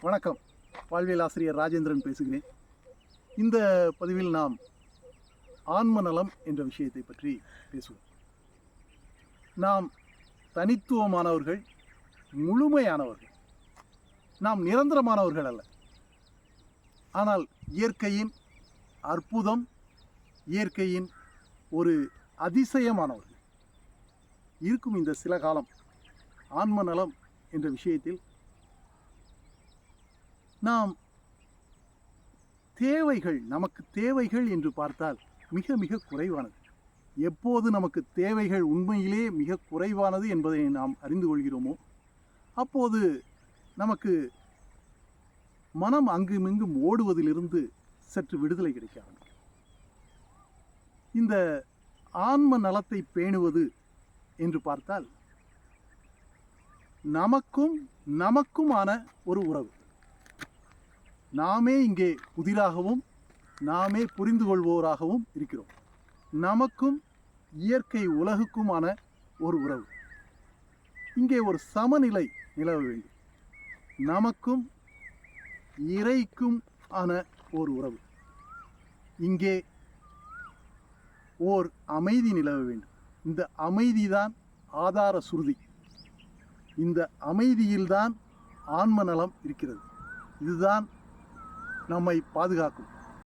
வணக்கம். வாழ்வியல் ஆசிரியர் ராஜேந்திரன் பேசுகிறேன். இந்த பதிவில் நாம் ஆன்ம நலம் என்ற விஷயத்தை பற்றி பேசுவோம். நாம் தனித்துவமானவர்கள் முழுமையானவர்கள். நாம் நிரந்தரமானவர்கள் அல்ல. ஆனால் இயற்கையின் அற்புதம் இயற்கையின் ஒரு அதிசயமானவர்கள். இருக்கும் இந்த சில காலம் ஆன்ம நலம் என்ற விஷயத்தில் நாம் தேவைகள் நமக்கு தேவைகள் என்று பார்த்தால் மிக மிக குறைவானது. எப்போது நமக்கு தேவைகள் உண்மையிலே மிக குறைவானது என்பதை நாம் அறிந்து கொள்கிறோமோ அப்போது நமக்கு மனம் அங்குமிங்கும் ஓடுவதிலிருந்து சற்று விடுதலை கிடைக்க ஆரம்பிக்கும். இந்த ஆன்ம நலத்தை பேணுவது என்று பார்த்தால் நமக்கும் நமக்குமான ஒரு உறவு. நாமே இங்கே புதிராகவும் நாமே புரிந்து கொள்வோராகவும் இருக்கிறோம். நமக்கும் இயற்கை உலகுக்குமான ஒரு உறவு. இங்கே ஒரு சமநிலை நிலவ வேண்டும். நமக்கும் இறைக்கும் ஆன ஒரு உறவு. இங்கே ஓர் அமைதி நிலவ வேண்டும். இந்த அமைதிதான் ஆதார சுருதி. இந்த அமைதியில்தான் ஆன்ம நலம் இருக்கிறது. இதுதான் நம்மை பாதுகாக்கும்.